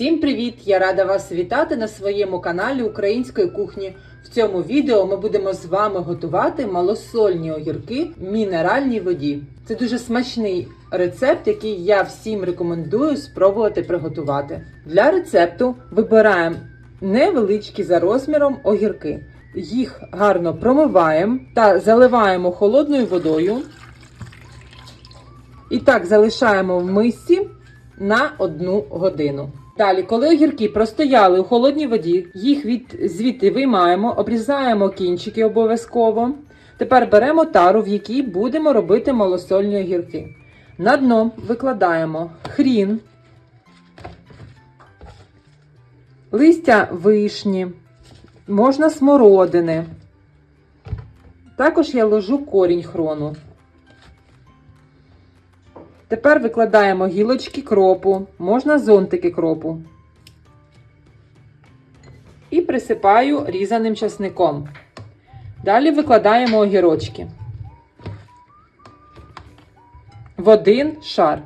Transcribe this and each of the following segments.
Всім привіт! Я рада вас вітати на своєму каналі Української кухні. В цьому відео ми будемо з вами готувати малосольні огірки в мінеральній воді. Це дуже смачний рецепт, який я всім рекомендую спробувати приготувати. Для рецепту вибираємо невеличкі за розміром огірки. Їх гарно промиваємо та заливаємо холодною водою. І так залишаємо в мисці на одну годину. Далі, коли огірки простояли у холодній воді, їх від звідти виймаємо, обрізаємо кінчики обов'язково. Тепер беремо тару, в якій будемо робити малосольні огірки. На дно викладаємо хрін, листя вишні, можна смородини. Також я ложу корінь хрону. Тепер викладаємо гілочки кропу, можна зонтики кропу. І присипаю різаним часником. Далі викладаємо огірочки. В один шар.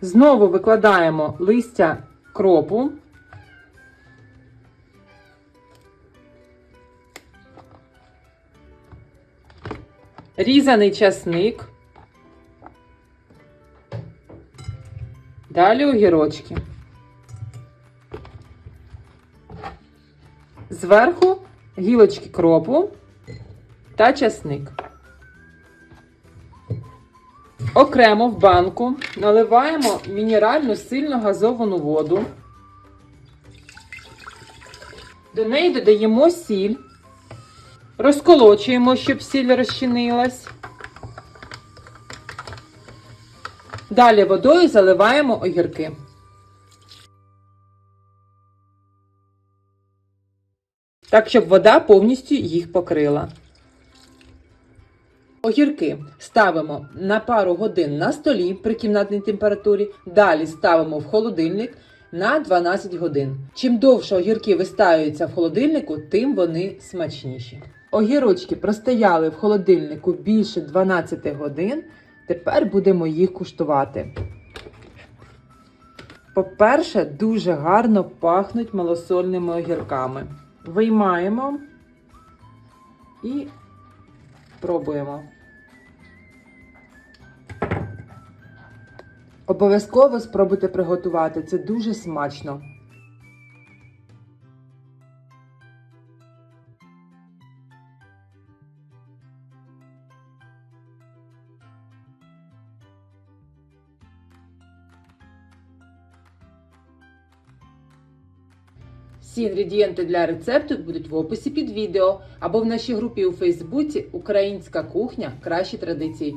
Знову викладаємо листя кропу. Різаний часник. Далі огірочки. Зверху гілочки кропу та часник. Окремо в банку наливаємо мінеральну сильно газовану воду. До неї додаємо сіль. Розколочуємо, щоб сіль розчинилась. Далі водою заливаємо огірки. Так, щоб вода повністю їх покрила. Огірки ставимо на пару годин на столі при кімнатній температурі. Далі ставимо в холодильник на 12 годин. Чим довше огірки вистаюються в холодильнику, тим вони смачніші. Огірочки простояли в холодильнику більше 12 годин. Тепер будемо їх куштувати. По-перше, дуже гарно пахнуть малосольними огірками. Виймаємо і пробуємо. Обов'язково спробуйте приготувати. Це дуже смачно. Всі інгредієнти для рецепту будуть в описі під відео або в нашій групі у Фейсбуці Українська кухня кращі традиції.